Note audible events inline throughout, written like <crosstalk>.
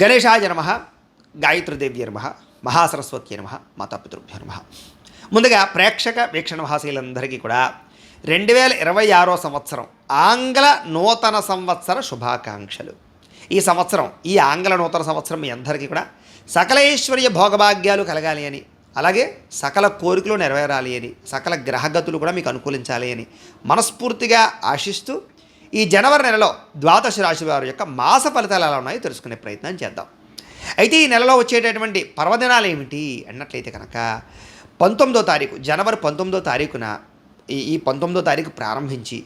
గణేశాయ నమ గాయత్రీదేవ్య నమ మహాసరస్వతి నమ మాతాపితృభ్యో నమ. ముందుగా ప్రేక్షక వీక్షణ మహాశీలందరికీ కూడా రెండు వేల ఇరవై ఆరో సంవత్సరం ఆంగ్ల నూతన సంవత్సర శుభాకాంక్షలు. ఈ సంవత్సరం ఈ ఆంగ్ల నూతన సంవత్సరం మీ అందరికీ కూడా సకలేశ్వర్య భోగభాగ్యాలు కలగాలి అని అలాగే సకల కోరికలు నెరవేరాలి అని సకల గ్రహగతులు కూడా మీకు అనుకూలించాలి అని మనస్ఫూర్తిగా ఆశిస్తూ ఈ జనవరి నెలలో ద్వాదశ రాశి వారి యొక్క మాస ఫలితాలు ఎలా ఉన్నాయో తెలుసుకునే ప్రయత్నం చేద్దాం. అయితే ఈ నెలలో వచ్చేటటువంటి పర్వదినాలు ఏమిటి అన్నట్లయితే కనుక పంతొమ్మిదో తారీఖు జనవరి పంతొమ్మిదో తారీఖున ఈ ఈ పంతొమ్మిదో తారీఖు ప్రారంభించి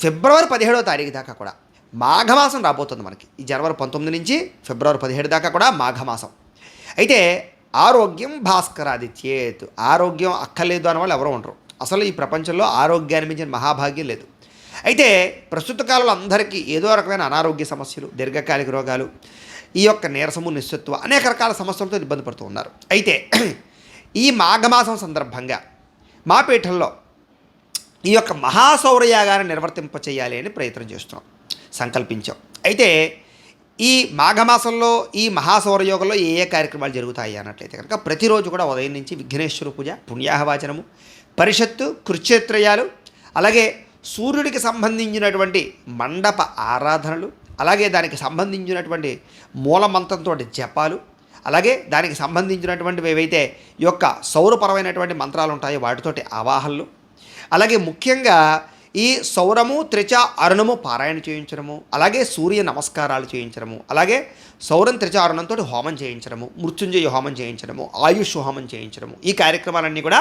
ఫిబ్రవరి పదిహేడో తారీఖు దాకా కూడా మాఘమాసం రాబోతుంది మనకి. ఈ జనవరి పంతొమ్మిది నుంచి ఫిబ్రవరి పదిహేడు దాకా కూడా మాఘమాసం. అయితే ఆరోగ్యం భాస్కరాదిత్యేత్. ఆరోగ్యం అక్కర్లేదు అని వాళ్ళు ఎవరు ఉండరు. అసలు ఈ ప్రపంచంలో ఆరోగ్యాన్ని మించిన మహాభాగ్యం లేదు. అయితే ప్రస్తుత కాలంలో అందరికీ ఏదో రకమైన అనారోగ్య సమస్యలు దీర్ఘకాలిక రోగాలు ఈ యొక్క నీరసము నిశ్చత్వ అనేక రకాల సమస్యలతో ఇబ్బంది పడుతూ ఉన్నారు. అయితే ఈ మాఘమాసం సందర్భంగా మా పీఠంలో ఈ యొక్క మహాసౌరయాగాన్ని నిర్వర్తింప చేయాలి అని ప్రయత్నం చేస్తున్నాం సంకల్పించాం. అయితే ఈ మాఘమాసంలో ఈ మహాసౌరయోగంలో ఏ ఏ కార్యక్రమాలు జరుగుతాయి అన్నట్లయితే కనుక ప్రతిరోజు కూడా ఉదయం నుంచి విఘ్నేశ్వర పూజ పుణ్యాహవాచనము పరిషత్తు కృచ్చేత్రయాలు అలాగే సూర్యుడికి సంబంధించినటువంటి మండప ఆరాధనలు అలాగే దానికి సంబంధించినటువంటి మూలమంత్రంతో జపాలు అలాగే దానికి సంబంధించినటువంటివి ఏవైతే ఈ యొక్క సౌరపరమైనటువంటి మంత్రాలు ఉంటాయో వాటితోటి ఆవాహనలు అలాగే ముఖ్యంగా ఈ సౌరము త్రిచ అరుణము పారాయణ చేయించడము అలాగే సూర్య నమస్కారాలు చేయించడము అలాగే సౌరం త్రిచ అరుణంతో హోమం చేయించడము మృత్యుంజయ హోమం చేయించడము ఆయుష్ హోమం చేయించడము ఈ కార్యక్రమాలన్నీ కూడా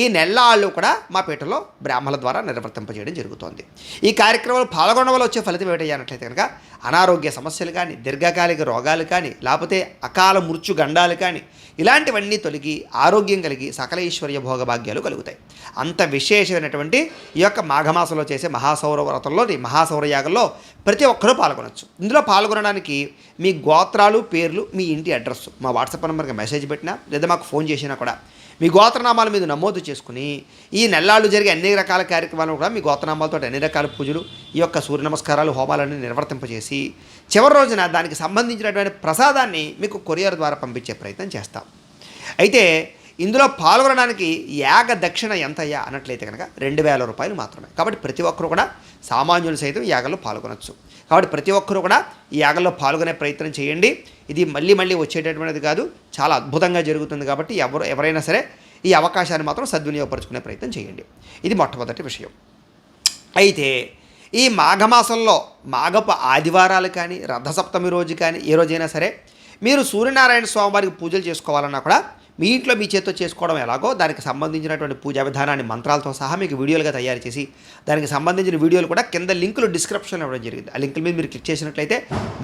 ఈ నెల్లాళ్ళు కూడా మా పీఠలో బ్రాహ్మణుల ద్వారా నిర్వర్తింపజేయడం జరుగుతోంది. ఈ కార్యక్రమంలో పాల్గొనడం వల్ల వచ్చే ఫలితం ఏమిటయ్యానట్లయితే కనుక అనారోగ్య సమస్యలు కానీ దీర్ఘకాలిక రోగాలు కానీ లేకపోతే అకాల మృత్యు గండాలు కానీ ఇలాంటివన్నీ తొలగి ఆరోగ్యం కలిగి సకల ఈశ్వర్య భోగభాగ్యాలు కలుగుతాయి. అంత విశేషమైనటువంటి ఈ యొక్క మాఘమాసంలో చేసే మహాసౌర వ్రతంలో మహాసౌరయాగంలో ప్రతి ఒక్కరూ పాల్గొనవచ్చు ఇందులో పాల్గొనడానికి మీ గోత్రాలు పేర్లు మీ ఇంటి అడ్రస్ మా వాట్సాప్ నెంబర్కి మెసేజ్ పెట్టినా లేదా మాకు ఫోన్ చేసినా కూడా మీ గోత్రనామాల మీద నమోదు చేసుకుని ఈ నెల్లాళ్ళు జరిగే అన్ని రకాల కార్యక్రమాలను కూడా మీ గోత్రనామాలతో అన్ని రకాల పూజలు ఈ యొక్క సూర్య నమస్కారాలు హోమాలన్నీ నిర్వర్తింపజేసి చివరి రోజున దానికి సంబంధించినటువంటి ప్రసాదాన్ని మీకు కొరియర్ ద్వారా పంపించే ప్రయత్నం చేస్తాం. అయితే ఇందులో పాల్గొనడానికి యాగ దక్షిణ ఎంతయ్యా అన్నట్లయితే కనుక రెండు వేల రూపాయలు మాత్రమే. కాబట్టి ప్రతి ఒక్కరు కూడా సామాన్యులు సైతం ఈ యాగంలో పాల్గొనవచ్చు కాబట్టి ప్రతి ఒక్కరూ కూడా ఈ యాగంలో పాల్గొనే ప్రయత్నం చేయండి. ఇది మళ్ళీ మళ్ళీ వచ్చేటటువంటిది కాదు చాలా అద్భుతంగా జరుగుతుంది కాబట్టి ఎవరు ఎవరైనా సరే ఈ అవకాశాన్ని మాత్రం సద్వినియోగపరచుకునే ప్రయత్నం చేయండి. ఇది మొట్టమొదటి విషయం. అయితే ఈ మాఘమాసంలో మాఘపు ఆదివారాలు కానీ రథసప్తమి రోజు కానీ ఏ రోజైనా సరే మీరు సూర్యనారాయణ స్వామివారికి పూజలు చేసుకోవాలన్నా కూడా మీ ఇంట్లో మీ చేతితో చేసుకోవడం ఎలాగో దానికి సంబంధించినటువంటి పూజా విధానాన్ని మంత్రాలతో సహా మీకు వీడియోలుగా తయారు చేసి దానికి సంబంధించిన వీడియోలు కూడా కింద లింకులు డిస్క్రిప్షన్లో ఇవ్వడం జరిగింది. ఆ లింకుల మీద మీరు క్లిక్ చేసినట్లయితే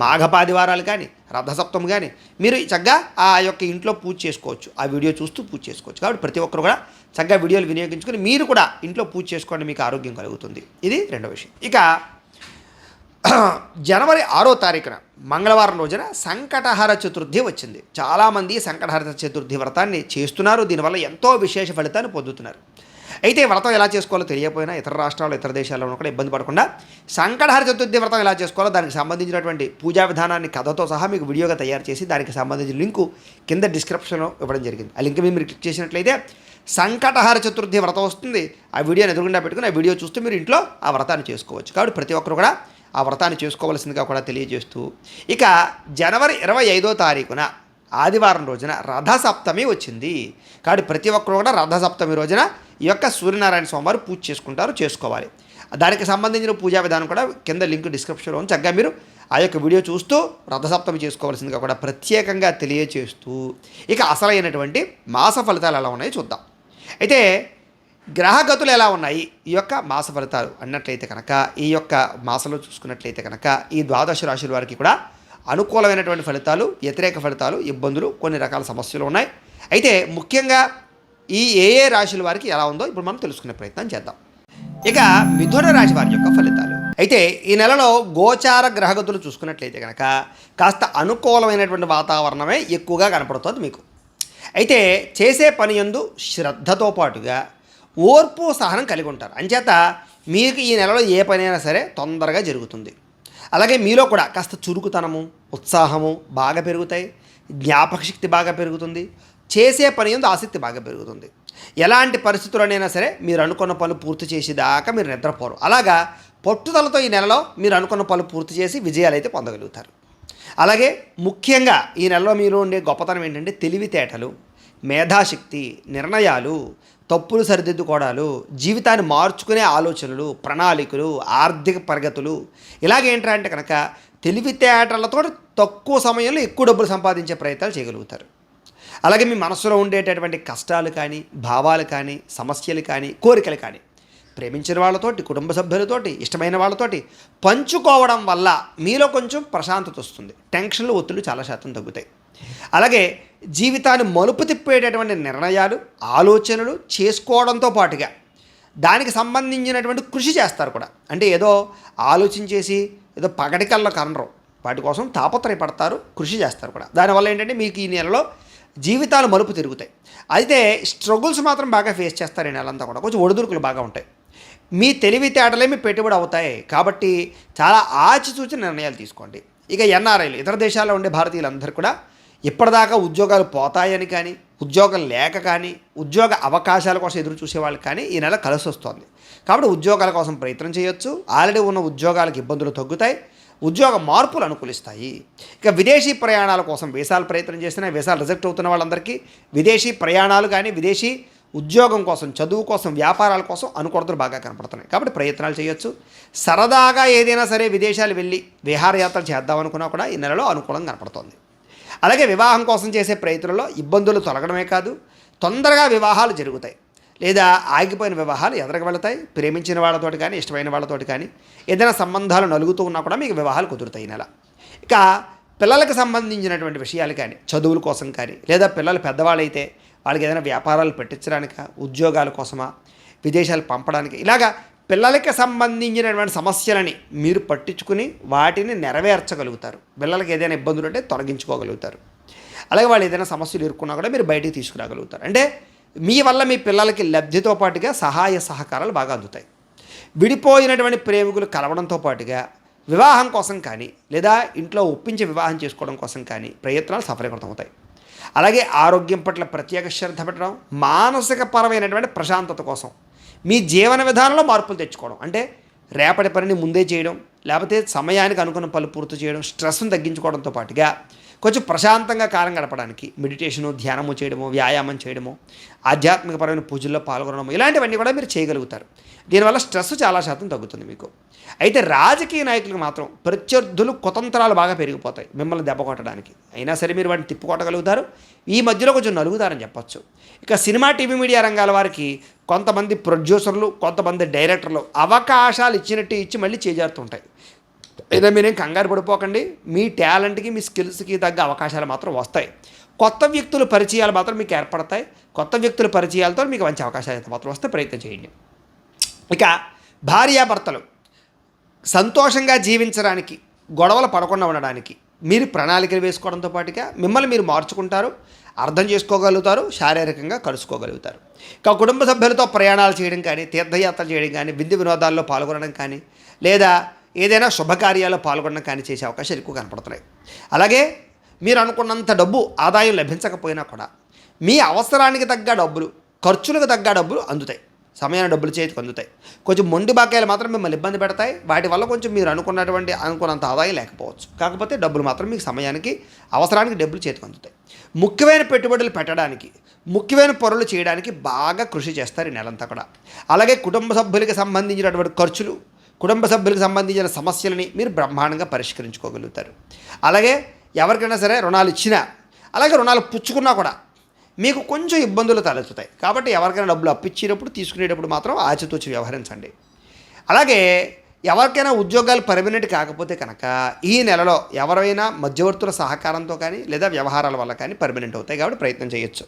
మాఘపాదివారాలు కానీ రథసప్తం కానీ మీరు చక్కగా ఆ యొక్క ఇంట్లో పూజ చేసుకోవచ్చు. ఆ వీడియో చూస్తూ పూజ చేసుకోవచ్చు. కాబట్టి ప్రతి ఒక్కరు కూడా చక్కగా వీడియోలు వినియోగించుకొని మీరు కూడా ఇంట్లో పూజ చేసుకోండి మీకు ఆరోగ్యం కలుగుతుంది. ఇది రెండో విషయం. ఇక <clears throat> జనవరి ఆరో తారీఖున మంగళవారం రోజున సంకటహార చతుర్థి వచ్చింది. చాలామంది సంకటహార చతుర్థి వ్రతాన్ని చేస్తున్నారు. దీనివల్ల ఎంతో విశేష ఫలితాన్ని పొందుతున్నారు. అయితే వ్రతం ఎలా చేసుకోవాలో తెలియకపోయినా ఇతర రాష్ట్రాలు ఇతర దేశాల్లో కూడా ఇబ్బంది పడకుండా సంకటహర చతుర్థి వ్రతం ఎలా చేసుకోవాలో దానికి సంబంధించినటువంటి పూజా విధానాన్ని కథతో సహా మీకు వీడియోగా తయారు చేసి దానికి సంబంధించిన లింకు కింద డిస్క్రిప్షన్లో ఇవ్వడం జరిగింది. ఆ లింక్ మీద మీరు క్లిక్ చేసినట్లయితే సంకటహార చతుర్థి వ్రతం వస్తుంది. ఆ వీడియోని ఎదురుగుండా పెట్టుకుని ఆ వీడియో చూస్తూ మీరు ఇంట్లో ఆ వ్రతాన్ని చేసుకోవచ్చు. కాబట్టి ప్రతి ఒక్కరు కూడా ఆ వ్రతాన్ని చేసుకోవలసిందిగా కూడా తెలియజేస్తూ ఇక జనవరి ఇరవై ఐదో తారీఖున ఆదివారం రోజున రథసప్తమి వచ్చింది. కాబట్టి ప్రతి ఒక్కరు కూడా రథసప్తమి రోజున ఈ యొక్క సూర్యనారాయణ స్వామివారు పూజ చేసుకుంటారు చేసుకోవాలి. దానికి సంబంధించిన పూజా విధానం కూడా కింద లింక్ డిస్క్రిప్షన్లో ఉంది. చక్కగా మీరు ఆ యొక్క వీడియో చూస్తూ రథసప్తమి చేసుకోవాల్సిందిగా కూడా ప్రత్యేకంగా తెలియజేస్తూ ఇక అసలైనటువంటి మాస ఫలితాలు ఎలా ఉన్నాయో చూద్దాం. అయితే గ్రహగతులు ఎలా ఉన్నాయి? ఈ యొక్క మాస ఫలితాలు అన్నట్లయితే కనుక ఈ యొక్క మాసంలో చూసుకున్నట్లయితే కనుక ఈ ద్వాదశ రాశుల వారికి కూడా అనుకూలమైనటువంటి ఫలితాలు వ్యతిరేక ఫలితాలు ఇబ్బందులు కొన్ని రకాల సమస్యలు ఉన్నాయి. అయితే ముఖ్యంగా ఈ ఏ ఏ రాశుల వారికి ఎలా ఉందో ఇప్పుడు మనం తెలుసుకునే ప్రయత్నం చేద్దాం. ఇక మిథున రాశి వారి యొక్క ఫలితాలు. అయితే ఈ నెలలో గోచార గ్రహగతులు చూసుకున్నట్లయితే కనుక కాస్త అనుకూలమైనటువంటి వాతావరణమే ఎక్కువగా కనపడుతుంది మీకు. అయితే చేసే పని యందు శ్రద్ధతో పాటుగా ఓర్పు సహనం కలిగి ఉంటారు. అంచేత మీకు ఈ నెలలో ఏ పని అయినా సరే తొందరగా జరుగుతుంది. అలాగే మీలో కూడా కాస్త చురుకుతనము ఉత్సాహము బాగా పెరుగుతాయి. జ్ఞాపక శక్తి బాగా పెరుగుతుంది. చేసే పని ఎందు ఆసక్తి బాగా పెరుగుతుంది. ఎలాంటి పరిస్థితుల్లోనైనా సరే మీరు అనుకున్న పనులు పూర్తి చేసేదాకా మీరు నిద్రపోరు. అలాగా పట్టుదలతో ఈ నెలలో మీరు అనుకున్న పనులు పూర్తి చేసి విజయాలు అయితే పొందగలుగుతారు. అలాగే ముఖ్యంగా ఈ నెలలో మీరు ఉండే గొప్పతనం ఏంటంటే తెలివితేటలు మేధాశక్తి నిర్ణయాలు తప్పులు సరిదిద్దుకోవడాలు జీవితాన్ని మార్చుకునే ఆలోచనలు ప్రణాళికలు ఆర్థిక ప్రగతులు ఇలాగేంటంటే అంటే కనుక తెలివితేటలతో తక్కువ సమయంలో ఎక్కువ డబ్బులు సంపాదించే ప్రయత్నాలు చేయగలుగుతారు. అలాగే మీ మనసులో ఉండేటటువంటి కష్టాలు కానీ భావాలు కానీ సమస్యలు కానీ కోరికలు కానీ ప్రేమించిన వాళ్ళతోటి కుటుంబ సభ్యులతోటి ఇష్టమైన వాళ్ళతోటి పంచుకోవడం వల్ల మీలో కొంచెం ప్రశాంతత వస్తుంది. టెన్షన్లు ఒత్తిళ్ళు చాలా శాతం తగ్గుతాయి. అలాగే జీవితాన్ని మలుపు తిప్పేటటువంటి నిర్ణయాలు ఆలోచనలు చేసుకోవడంతో పాటుగా దానికి సంబంధించినటువంటి కృషి చేస్తారు కూడా. అంటే ఏదో ఆలోచించేసి ఏదో పగటికల్లో కనరు. వాటి కోసం తాపత్రయపడతారు కృషి చేస్తారు కూడా. దానివల్ల ఏంటంటే మీకు ఈ నెలలో జీవితాలు మలుపు తిరుగుతాయి. అయితే స్ట్రగుల్స్ మాత్రం బాగా ఫేస్ చేస్తారు ఈ నెలంతా కూడా. కొంచెం ఒడిదుడుకులు బాగా ఉంటాయి. మీ తెలివితేటలే మీ పెట్టుబడి అవుతాయి. కాబట్టి చాలా ఆచితూచి నిర్ణయాలు తీసుకోండి. ఇక ఎన్ఆర్ఐలు ఇతర దేశాల్లో ఉండే భారతీయులందరూ కూడా ఇప్పటిదాకా ఉద్యోగాలు పోతాయని కానీ ఉద్యోగం లేక కానీ ఉద్యోగ అవకాశాల కోసం ఎదురు చూసేవాళ్ళు కానీ ఈ నెల కలిసి వస్తుంది కాబట్టి ఉద్యోగాల కోసం ప్రయత్నం చేయొచ్చు. ఆల్రెడీ ఉన్న ఉద్యోగాలకు ఇబ్బందులు తగ్గుతాయి. ఉద్యోగ మార్పులు అనుకూలిస్తాయి. ఇక విదేశీ ప్రయాణాల కోసం వీసాలు ప్రయత్నం చేసినా వీసాలు రిజెక్ట్ అవుతున్న వాళ్ళందరికీ విదేశీ ప్రయాణాలు కానీ విదేశీ ఉద్యోగం కోసం చదువు కోసం వ్యాపారాల కోసం అనుకూలతలు బాగా కనపడుతున్నాయి. కాబట్టి ప్రయత్నాలు చేయొచ్చు. సరదాగా ఏదైనా సరే విదేశాలు వెళ్ళి విహారయాత్రలు చేద్దాం అనుకున్నా కూడా ఈ నెలలో అనుకూలంగా కనపడుతోంది. అలాగే వివాహం కోసం చేసే ప్రయత్నంలో ఇబ్బందులు తొలగడమే కాదు తొందరగా వివాహాలు జరుగుతాయి. లేదా ఆగిపోయిన వివాహాలు ఎదరకు వెళతాయి ప్రేమించిన వాళ్ళతోటి కానీ ఇష్టమైన వాళ్ళతోటి కానీ ఏదైనా సంబంధాలు నలుగుతూ ఉన్నా కూడా మీకు వివాహాలు కుదురుతాయి నెల. ఇక పిల్లలకు సంబంధించినటువంటి విషయాలు కానీ చదువుల కోసం కానీ లేదా పిల్లలు పెద్దవాళ్ళైతే వాళ్ళకి ఏదైనా వ్యాపారాలు పెట్టించడానిక ఉద్యోగాల కోసమా విదేశాలు పంపడానికి ఇలాగా పిల్లలకి సంబంధించినటువంటి సమస్యలని మీరు పట్టించుకుని వాటిని నెరవేర్చగలుగుతారు. పిల్లలకి ఏదైనా ఇబ్బందులు ఉంటే తొలగించుకోగలుగుతారు. అలాగే వాళ్ళు ఏదైనా సమస్యలు ఎదుర్కొన్నా కూడా మీరు బయటికి తీసుకురాగలుగుతారు. అంటే మీ వల్ల మీ పిల్లలకి లబ్ధితో పాటుగా సహాయ సహకారాలు బాగా అందుతాయి. విడిపోయినటువంటి ప్రేమికులు కలవడంతో పాటుగా వివాహం కోసం కానీ లేదా ఇంట్లో ఒప్పించి వివాహం చేసుకోవడం కోసం కానీ ప్రయత్నాలు సఫలీకృతం అవుతాయి అలాగే ఆరోగ్యం పట్ల ప్రత్యేక శ్రద్ధ పెట్టడం మానసిక పరమైనటువంటి ప్రశాంతత కోసం మీ జీవన విధానంలో మార్పులు తెచ్చుకోవడం. అంటే రేపటి పనిని ముందే చేయడం లేకపోతే సమయానికి అనుకున్న పనులు పూర్తి చేయడం స్ట్రెస్ను తగ్గించుకోవడంతో పాటుగా కొంచెం ప్రశాంతంగా కాలం గడపడానికి మెడిటేషను ధ్యానము చేయడము వ్యాయామం చేయడము ఆధ్యాత్మికపరమైన పూజల్లో పాల్గొనడము ఇలాంటివన్నీ కూడా మీరు చేయగలుగుతారు. దీనివల్ల స్ట్రెస్ చాలా శాతం తగ్గుతుంది మీకు. అయితే రాజకీయ నాయకులకు మాత్రం ప్రత్యర్థులు కుతంత్రాలు బాగా పెరిగిపోతాయి మిమ్మల్ని దెబ్బ కొట్టడానికి. అయినా సరే మీరు వాటిని తిప్పుకొట్టగలుగుతారు ఈ మధ్యలో కొంచెం నలుగుతారని చెప్పచ్చు. ఇక సినిమా టీవీ మీడియా రంగాల వారికి కొంతమంది ప్రొడ్యూసర్లు కొంతమంది డైరెక్టర్లు అవకాశాలు ఇచ్చినట్టు ఇచ్చి మళ్ళీ చేజారుతుంటాయి ఏదో మీరేం కంగారు పడిపోకండి. మీ టాలెంట్కి మీ స్కిల్స్కి తగ్గ అవకాశాలు మాత్రం వస్తాయి. కొత్త వ్యక్తుల పరిచయాలు మాత్రం మీకు ఏర్పడతాయి. కొత్త వ్యక్తుల పరిచయాలతో మీకు మంచి అవకాశాలు అయితే మాత్రం వస్తే ప్రయత్నం చేయండి. ఇక భార్యాభర్తలు సంతోషంగా జీవించడానికి గొడవలు పడకుండా ఉండడానికి మీరు ప్రణాళికలు వేసుకోవడంతో పాటుగా మిమ్మల్ని మీరు మార్చుకుంటారు అర్థం చేసుకోగలుగుతారు శారీరకంగా కలుసుకోగలుగుతారు. ఇక కుటుంబ సభ్యులతో ప్రయాణాలు చేయడం కానీ తీర్థయాత్రలు చేయడం కానీ విందు వినోదాల్లో పాల్గొనడం కానీ లేదా ఏదైనా శుభకార్యాల్లో పాల్గొనడం కానీ చేసే అవకాశాలు ఎక్కువ కనపడుతున్నాయి. అలాగే మీరు అనుకున్నంత డబ్బు ఆదాయం లభించకపోయినా కూడా మీ అవసరానికి తగ్గ డబ్బులు ఖర్చులకు తగ్గ డబ్బులు అందుతాయి. సమయాన్ని డబ్బులు చేతికి అందుతాయి. కొంచెం మొండి బాకాయలు మాత్రం మిమ్మల్ని ఇబ్బంది పెడతాయి. వాటి వల్ల కొంచెం మీరు అనుకున్నటువంటి అనుకున్నంత ఆదాయం లేకపోవచ్చు. కాకపోతే డబ్బులు మాత్రం మీకు సమయానికి అవసరానికి డబ్బులు చేతికి అందుతాయి. ముఖ్యమైన పెట్టుబడులు పెట్టడానికి ముఖ్యమైన పనులు చేయడానికి బాగా కృషి చేస్తారు ఈ నెలంతా కూడా. అలాగే కుటుంబ సభ్యులకి సంబంధించినటువంటి ఖర్చులు కుటుంబ సభ్యులకు సంబంధించిన సమస్యలని మీరు బ్రహ్మాండంగా పరిష్కరించుకోగలుగుతారు. అలాగే ఎవరికైనా సరే రుణాలు ఇచ్చినా అలాగే రుణాలు పుచ్చుకున్నా కూడా మీకు కొంచెం ఇబ్బందులు తలెత్తుతాయి. కాబట్టి ఎవరికైనా డబ్బులు అప్పిచ్చేటప్పుడు తీసుకునేటప్పుడు మాత్రం ఆచితూచి వ్యవహరించండి. అలాగే ఎవరికైనా ఉద్యోగాలు పర్మనెంట్ కాకపోతే కనుక ఈ నెలలో ఎవరైనా మధ్యవర్తుల సహకారంతో కానీ లేదా వ్యవహారాల వల్ల కానీ పర్మనెంట్ అవుతాయి కాబట్టి ప్రయత్నం చేయొచ్చు.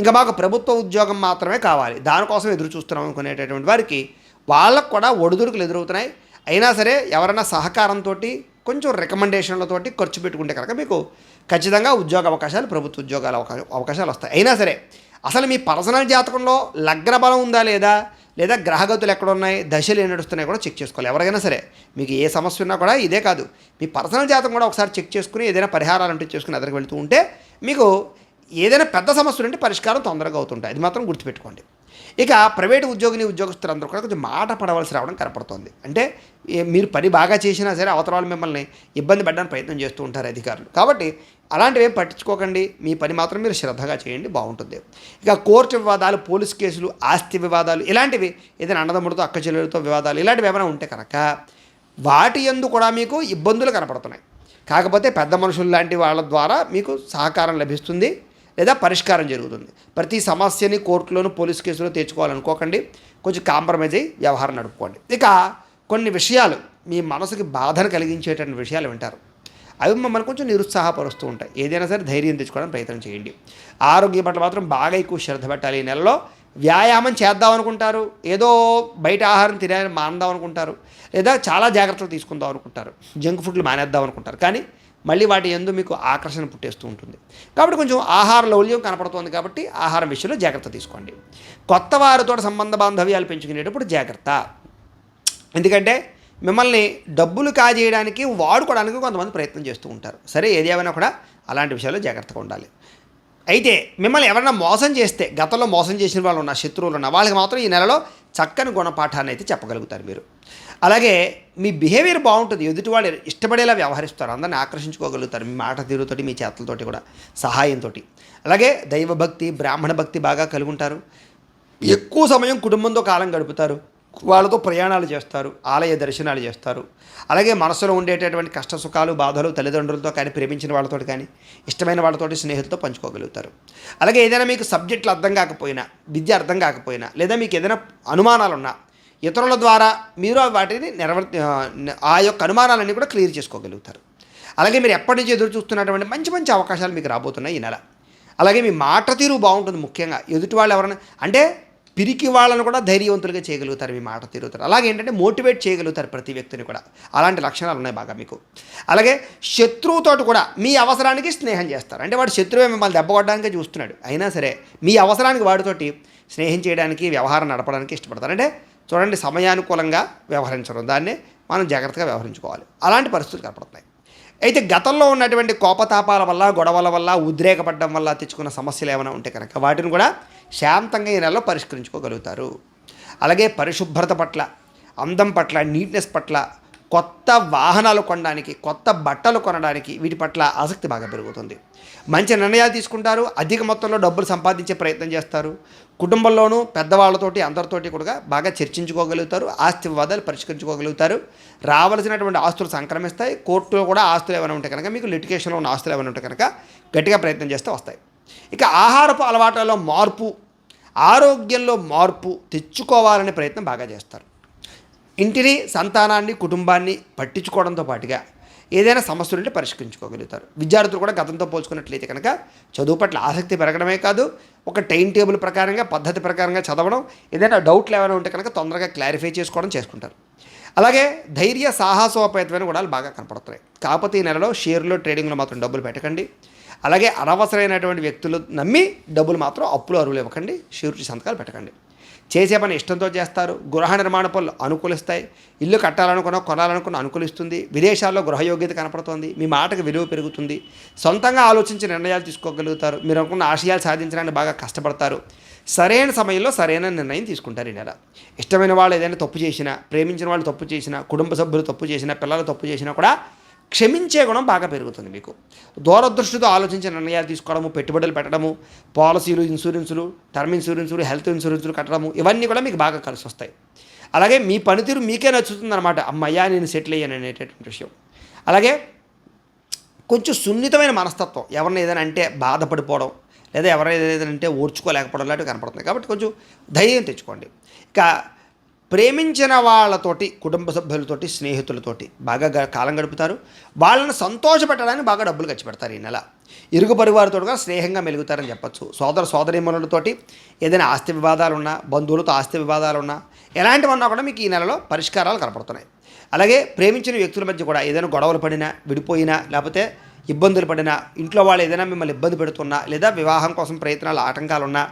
ఇంకా మాకు ప్రభుత్వ ఉద్యోగం మాత్రమే కావాలి. దానికోసం ఎదురు చూస్తున్నాం అనుకునేటటువంటి వారికి వాళ్ళకు కూడా ఒడిదుడుకులు ఎదురవుతున్నాయి. అయినా సరే ఎవరైనా సహకారంతో కొంచెం రికమెండేషన్లతోటి ఖర్చు పెట్టుకుంటే కనుక మీకు ఖచ్చితంగా ఉద్యోగ అవకాశాలు ప్రభుత్వ ఉద్యోగాల అవకా అవకాశాలు వస్తాయి. అయినా సరే అసలు మీ పర్సనల్ జాతకంలో లగ్న బలం ఉందా లేదా? లేదా గ్రహగతులు ఎక్కడ ఉన్నాయి దశలు ఏ నడుస్తున్నాయి కూడా చెక్ చేసుకోవాలి. ఎవరికైనా సరే మీకు ఏ సమస్య ఉన్నా కూడా ఇదే కాదు. మీ పర్సనల్ జాతం కూడా ఒకసారి చెక్ చేసుకుని ఏదైనా పరిహారాలు అంటే చేసుకుని ఎదురుకు వెళుతూ ఉంటే మీకు ఏదైనా పెద్ద సమస్యలు ఉంటే పరిష్కారం తొందరగా అవుతుంటాయి. అది మాత్రం గుర్తుపెట్టుకోండి. ఇక ప్రైవేటు ఉద్యోగిని ఉద్యోగస్తులందరూ కూడా కొంచెం మాట పడవలసి రావడం కనపడుతోంది. అంటే మీరు పని బాగా చేసినా సరే అవతరాలు మిమ్మల్ని ఇబ్బంది పెట్టడానికి ప్రయత్నం చేస్తూ ఉంటారు అధికారులు. కాబట్టి అలాంటివి ఏం పట్టించుకోకండి. మీ పని మాత్రం మీరు శ్రద్ధగా చేయండి బాగుంటుంది. ఇక కోర్టు వివాదాలు పోలీస్ కేసులు ఆస్తి వివాదాలు ఇలాంటివి ఏదైనా అన్నదమ్ముడితో అక్క చెల్లెలతో వివాదాలు ఇలాంటివి ఏమైనా ఉంటే కనుక వాటి ఎందు కూడా మీకు ఇబ్బందులు కనపడుతున్నాయి. కాకపోతే పెద్ద మనుషులు లాంటి వాళ్ళ ద్వారా మీకు సహకారం లభిస్తుంది. లేదా పరిష్కారం జరుగుతుంది. ప్రతి సమస్యని కోర్టులోను పోలీస్ కేసులో తెచ్చుకోవాలనుకోకండి కొంచెం కాంప్రమైజ్ అయ్యి వ్యవహారం నడుపుకోండి. ఇక కొన్ని విషయాలు మీ మనసుకి బాధను కలిగించేటువంటి విషయాలు వింటారు. అవి మమ్మల్ని కొంచెం నిరుత్సాహపరుస్తూ ఉంటాయి. ఏదైనా సరే ధైర్యం తెచ్చుకోవడానికి ప్రయత్నం చేయండి. ఆరోగ్యం పట్ల మాత్రం బాగా ఎక్కువ శ్రద్ధ పెట్టాలి ఈ నెలలో. వ్యాయామం చేద్దాం అనుకుంటారు. ఏదో బయట ఆహారం తినాలని మానేద్దాం అనుకుంటారు. లేదా చాలా జాగ్రత్తలు తీసుకుందాం అనుకుంటారు. జంక్ ఫుడ్లు మానేద్దాం అనుకుంటారు. కానీ మళ్ళీ వాటి ఎందు మీకు ఆకర్షణ పుట్టేస్తూ ఉంటుంది. కాబట్టి కొంచెం ఆహార లౌల్యం కనపడుతోంది కాబట్టి ఆహారం విషయంలో జాగ్రత్త తీసుకోండి. కొత్త వారితో సంబంధ బాంధవ్యాలు పెంచుకునేటప్పుడు జాగ్రత్త. ఎందుకంటే మిమ్మల్ని డబ్బులు కాజేయడానికి వాడుకోవడానికి కొంతమంది ప్రయత్నం చేస్తూ ఉంటారు. సరే ఏది ఏమైనా కూడా అలాంటి విషయాల్లో జాగ్రత్తగా ఉండాలి. అయితే మిమ్మల్ని ఎవరైనా మోసం చేస్తే గతంలో మోసం చేసిన వాళ్ళు ఉన్న శత్రువులు ఉన్న వాళ్ళకి మాత్రం ఈ నెలలో చక్కని గుణపాఠాన్ని అయితే చెప్పగలుగుతారు మీరు. అలాగే మీ బిహేవియర్ బాగుంటుంది. ఎదుటి వాళ్ళు ఇష్టపడేలా వ్యవహరిస్తారు. అందరిని ఆకర్షించుకోగలుగుతారు. మీ మాట తీరుతోటి మీ చేతలతోటి కూడా సహాయంతో అలాగే దైవభక్తి బ్రాహ్మణ భక్తి బాగా కలిగి ఉంటారు ఎక్కువ సమయం కుటుంబంతో కాలం గడుపుతారు. వాళ్ళతో ప్రయాణాలు చేస్తారు. ఆలయ దర్శనాలు చేస్తారు. అలాగే మనసులో ఉండేటటువంటి కష్ట సుఖాలు బాధలు తల్లిదండ్రులతో కానీ ప్రేమించిన వాళ్ళతో కానీ ఇష్టమైన వాళ్ళతోటి స్నేహితులతో పంచుకోగలుగుతారు. అలాగే ఏదైనా మీకు సబ్జెక్టులు అర్థం కాకపోయినా విద్య అర్థం కాకపోయినా లేదా మీకు ఏదైనా అనుమానాలు ఉన్నా ఇతరుల ద్వారా మీరు వాటిని నిర్వర్తి ఆ యొక్క అనుమానాలన్నీ కూడా క్లియర్ చేసుకోగలుగుతారు. అలాగే మీరు ఎప్పటి నుంచి ఎదురు చూస్తున్నటువంటి మంచి మంచి అవకాశాలు మీకు రాబోతున్నాయి ఈ నెల. అలాగే మీ మాట తీరు బాగుంటుంది ముఖ్యంగా. ఎదుటి వాళ్ళు ఎవరైనా అంటే పిరికి వాళ్ళను కూడా ధైర్యవంతులుగా చేయగలుగుతారు మీ మాట తీరుతారు అలాగే ఏంటంటే మోటివేట్ చేయగలుగుతారు ప్రతి వ్యక్తిని కూడా. అలాంటి లక్షణాలు ఉన్నాయి బాగా మీకు. అలాగే శత్రువుతోటి కూడా మీ అవసరానికి స్నేహం చేస్తారు. అంటే వాడు శత్రువే మిమ్మల్ని దెబ్బకొట్టడానికే చూస్తున్నాడు. అయినా సరే మీ అవసరానికి వాడితోటి స్నేహం చేయడానికి వ్యవహారం నడపడానికి ఇష్టపడతారు. అంటే చూడండి సమయానుకూలంగా వ్యవహరించడం. దాన్నే మనం జాగ్రత్తగా వ్యవహరించుకోవాలి. అలాంటి పరిస్థితులు కనపడుతున్నాయి. అయితే గతంలో ఉన్నటువంటి కోపతాపాల వల్ల గొడవల వల్ల ఉద్రేకపడడం వల్ల తెచ్చుకున్న సమస్యలు ఏమైనా ఉంటే కనుక వాటిని కూడా శాంతంగా ఈ నెలలో పరిష్కరించుకోగలుగుతారు. అలాగే పరిశుభ్రత పట్ల అందం పట్ల నీట్నెస్ పట్ల కొత్త వాహనాలు కొనడానికి కొత్త బట్టలు కొనడానికి వీటి పట్ల ఆసక్తి బాగా పెరుగుతుంది. మంచి నిర్ణయాలు తీసుకుంటారు అధిక మొత్తంలో డబ్బులు సంపాదించే ప్రయత్నం చేస్తారు. కుటుంబంలోనూ పెద్దవాళ్ళతోటి అందరితోటి కూడా బాగా చర్చించుకోగలుగుతారు ఆస్తి వివాదాలు పరిష్కరించుకోగలుగుతారు. రావాల్సినటువంటి ఆస్తులు సంక్రమిస్తాయి కోర్టులో కూడా ఆస్తులు ఏమైనా ఉంటే కనుక మీకు లిటికేషన్లో ఉన్న ఆస్తులు ఏమైనా ఉంటే కనుక గట్టిగా ప్రయత్నం చేస్తే వస్తాయి. ఇక ఆహారపు అలవాట్లలో మార్పు ఆరోగ్యంలో మార్పు తెచ్చుకోవాలనే ప్రయత్నం బాగా చేస్తారు. ఇంటిని సంతానాన్ని కుటుంబాన్ని పట్టించుకోవడంతో పాటుగా ఏదైనా సమస్యలు ఉంటే పరిష్కరించుకోగలుగుతారు. విద్యార్థులు కూడా గతంతో పోల్చుకున్నట్లయితే కనుక చదువు పట్ల ఆసక్తి పెరగడమే కాదు ఒక టైం టేబుల్ ప్రకారంగా పద్ధతి ప్రకారంగా చదవడం ఏదైనా డౌట్లు ఏమైనా ఉంటే కనుక తొందరగా క్లారిఫై చేసుకోవడం చేసుకుంటారు. అలాగే ధైర్య సాహసోపేతమైన గుణాలు బాగా కనపడుతున్నాయి కాకపోతే ఈ నెలలో షేర్లో ట్రేడింగ్లో మాత్రం డబ్బులు పెట్టకండి. అలాగే అనవసరమైనటువంటి వ్యక్తులు నమ్మి డబ్బులు మాత్రం అప్పులు అరువులు ఇవ్వకండి. షూరిటీ సంతకాలు పెట్టకండి. చేసే పని ఇష్టంతో చేస్తారు గృహ నిర్మాణ పనులు అనుకూలిస్తాయి ఇల్లు కట్టాలనుకున్న కొనాలనుకున్న అనుకూలిస్తుంది విదేశాల్లో గృహయోగ్యత కనపడుతుంది మీ మాటకు విలువ పెరుగుతుంది సొంతంగా ఆలోచించి నిర్ణయాలు తీసుకోగలుగుతారు మీరు అనుకున్న ఆశయాలు సాధించడానికి బాగా కష్టపడతారు. సరైన సమయంలో సరైన నిర్ణయం తీసుకుంటారు ఈ నెల. ఇష్టమైన వాళ్ళు ఏదైనా తప్పు చేసినా ప్రేమించిన వాళ్ళు తప్పు చేసినా కుటుంబ సభ్యులు తప్పు చేసినా పిల్లలు తప్పు చేసినా కూడా క్షమించే గుణం బాగా పెరుగుతుంది మీకు. దూరదృష్టితో ఆలోచించే నిర్ణయాలు తీసుకోవడము పెట్టుబడులు పెట్టడము పాలసీలు ఇన్సూరెన్సులు టర్మ్ ఇన్సూరెన్సులు హెల్త్ ఇన్సూరెన్సులు కట్టడము ఇవన్నీ కూడా మీకు బాగా కలిసి వస్తాయి. అలాగే మీ పనితీరు మీకే నచ్చుతుంది అనమాట అమ్మయ్యా నేను సెటిల్ అయ్యాను అనేటటువంటి విషయం. అలాగే కొంచెం సున్నితమైన మనస్తత్వం. ఎవరిని ఏదైనా అంటే బాధపడిపోవడం లేదా ఎవరైనా ఏదైనా అంటే ఓర్చుకోలేకపోవడం లాంటివి కనపడుతుంది కాబట్టి కొంచెం ధైర్యం తెచ్చుకోండి. ఇక ప్రేమించిన వాళ్ళతోటి కుటుంబ సభ్యులతోటి స్నేహితులతోటి బాగా కాలం గడుపుతారు. వాళ్ళని సంతోషపెట్టడానికి బాగా డబ్బులు ఖర్చు పెడతారు ఈ నెల. ఇరుగు పరివారితో కూడా స్నేహంగా మెలుగుతారని చెప్పచ్చు. సోదర సోదరీమణులతోటి ఏదైనా ఆస్తి వివాదాలు ఉన్నా బంధువులతో ఆస్తి వివాదాలు ఉన్నా ఎలాంటివన్నా కూడా మీకు ఈ నెలలో పరిష్కారాలు కనపడుతున్నాయి. అలాగే ప్రేమించిన వ్యక్తుల మధ్య కూడా ఏదైనా గొడవలు పడినా విడిపోయినా లేకపోతే ఇబ్బందులు పడినా ఇంట్లో వాళ్ళు ఏదైనా మిమ్మల్ని ఇబ్బంది పెడుతున్నా లేదా వివాహం కోసం ప్రయత్నాలు ఆటంకాలు ఉన్నా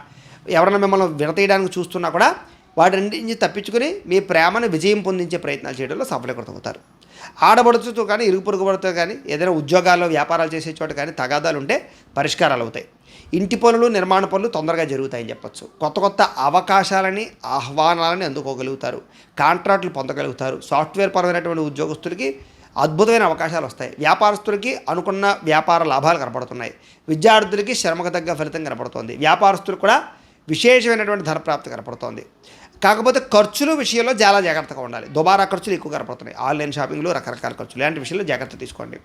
ఎవరైనా మిమ్మల్ని విడతీయడానికి చూస్తున్నా కూడా వాటి తప్పించుకుని మీ ప్రేమను విజయం పొందించే ప్రయత్నాలు చేయడంలో సఫలీకృతమవుతారు. ఆడబడుచుతో కానీ ఇరుగు పొరుగు పడుతూ కానీ ఏదైనా ఉద్యోగాల్లో వ్యాపారాలు చేసే చోట కానీ తగాదాలు ఉంటే పరిష్కారాలు అవుతాయి. ఇంటి పనులు నిర్మాణ పనులు తొందరగా జరుగుతాయని చెప్పొచ్చు. కొత్త కొత్త అవకాశాలని ఆహ్వానాలని అందుకోగలుగుతారు. కాంట్రాక్టులు పొందగలుగుతారు. సాఫ్ట్వేర్ పరమైనటువంటి ఉద్యోగస్తులకి అద్భుతమైన అవకాశాలు వస్తాయి. వ్యాపారస్తులకి అనుకున్న వ్యాపార లాభాలు కనపడుతున్నాయి. విద్యార్థులకి శ్రమకు తగ్గ ఫలితం కనపడుతుంది. వ్యాపారస్తులు కూడా విశేషమైనటువంటి ధనప్రాప్తి కనపడుతోంది. కాకపోతే ఖర్చుల విషయంలో చాలా జాగ్రత్తగా ఉండాలి. దుబారా ఖర్చులు ఎక్కువ కనపడుతున్నాయి. ఆన్లైన్ షాపింగ్లు రకరకాల ఖర్చులు. ఇలాంటి విషయంలో జాగ్రత్త తీసుకోండి.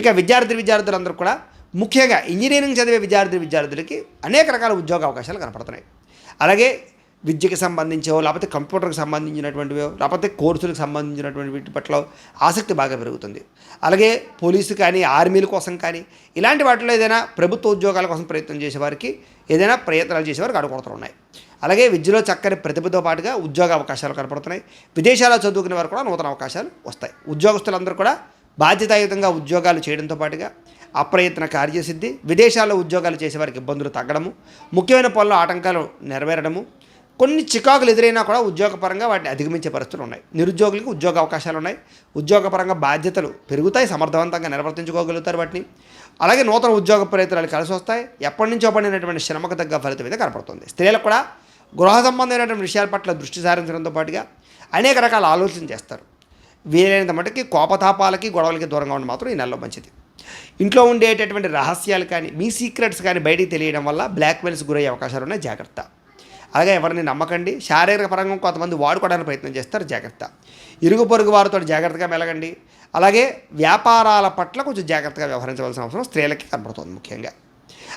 ఇక విద్యార్థి విద్యార్థులందరూ కూడా ముఖ్యంగా ఇంజనీరింగ్ చదివే విద్యార్థి విద్యార్థులకి అనేక రకాల ఉద్యోగ అవకాశాలు కనపడుతున్నాయి. అలాగే విద్యకి సంబంధించో లేకపోతే కంప్యూటర్కి సంబంధించినటువంటివో లేకపోతే కోర్సులకు సంబంధించినటువంటి వీటి పట్ల ఆసక్తి బాగా పెరుగుతుంది. అలాగే పోలీసు కానీ ఆర్మీల కోసం కానీ ఇలాంటి వాటిలో ఏదైనా ప్రభుత్వ ఉద్యోగాల కోసం ప్రయత్నం చేసేవారికి ఏదైనా ప్రయత్నాలు చేసేవారికి అడుగుడుతున్నాయి అలాగే విద్యలో చక్కని ప్రతిభతో పాటుగా ఉద్యోగ అవకాశాలు కనపడుతున్నాయి. విదేశాల్లో చదువుకునే వారు కూడా నూతన అవకాశాలు వస్తాయి. ఉద్యోగస్తులందరూ కూడా బాధ్యతాయుతంగా ఉద్యోగాలు చేయడంతో పాటుగా అప్రయత్న కార్యసిద్ధి విదేశాల్లో ఉద్యోగాలు చేసేవారికి ఇబ్బందులు తగ్గడము ముఖ్యమైన పనులు ఆటంకాలు నెరవేరడము కొన్ని చికాకులు ఎదురైనా కూడా ఉద్యోగపరంగా వాటిని అధిగమించే పరిస్థితులు ఉన్నాయి. నిరుద్యోగులకు ఉద్యోగ అవకాశాలు ఉన్నాయి. ఉద్యోగపరంగా బాధ్యతలు పెరుగుతాయి సమర్థవంతంగా నిర్వర్తించుకోగలుగుతారు వాటిని. అలాగే నూతన ఉద్యోగ ప్రయత్నాలు కలిసి వస్తాయి. ఎప్పటి నుంచో పడినటువంటి శ్రమకు తగ్గ ఫలితం మీద కనపడుతుంది. స్త్రీలకు కూడా గృహ సంబంధమైనటువంటి విషయాల పట్ల దృష్టి సారించడంతో పాటుగా అనేక రకాల ఆలోచన చేస్తారు. వీలైనంత మటుకి కోపతాపాలకి గొడవలకి దూరంగా ఉండడం మాత్రం ఈ నెలలో మంచిది. ఇంట్లో ఉండేటటువంటి రహస్యాలు కానీ మీ సీక్రెట్స్ కానీ బయటికి తెలియడం వల్ల బ్లాక్మెయిల్స్ గురయ్యే అవకాశాలు ఉన్నాయి. జాగ్రత్త. అలాగే ఎవరిని నమ్మకండి. శారీరక పరంగా కొంతమంది వాడుకోవడానికి ప్రయత్నం చేస్తారు. జాగ్రత్త. ఇరుగు పొరుగు వారితో జాగ్రత్తగా మెలగండి. అలాగే వ్యాపారాల పట్ల కొంచెం జాగ్రత్తగా వ్యవహరించవలసిన అవసరం స్త్రీలకి కనబడుతుంది ముఖ్యంగా.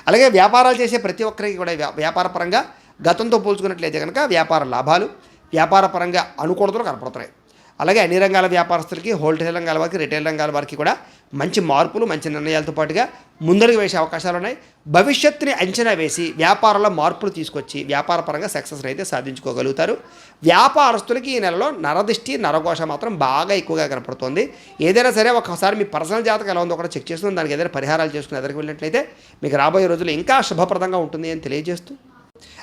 అలాగే వ్యాపారాలు చేసే ప్రతి ఒక్కరికి కూడా వ్యా- వ్యాపార పరంగా గతంతో పోల్చుకున్నట్లయితే కనుక వ్యాపార లాభాలు వ్యాపార పరంగా అనుకూలతలు కనపడుతున్నాయి. అలాగే అన్ని రంగాల వ్యాపారస్తులకి హోల్సేల్ రంగాల వారికి రిటైల్ రంగాల వారికి కూడా మంచి మార్పులు మంచి నిర్ణయాలతో పాటుగా ముందడుగు వేసే అవకాశాలు ఉన్నాయి. భవిష్యత్తుని అంచనా వేసి వ్యాపారంలో మార్పులు తీసుకొచ్చి వ్యాపార పరంగా సక్సెస్ని అయితే సాధించుకోగలుగుతారు. వ్యాపారస్తులకి ఈ నెలలో నరదిష్టి నరఘోష మాత్రం బాగా ఎక్కువగా కనపడుతుంది. ఏదైనా సరే ఒకసారి మీ పర్సనల్ జాతకం ఎలా ఉందో కూడా చెక్ చేసుకుని దానికి ఏదైనా పరిహారాలు చేసుకుని ఎదురుకు వెళ్ళినట్లయితే మీకు రాబోయే రోజుల్లో ఇంకా శుభప్రదంగా ఉంటుంది అని తెలియజేస్తూ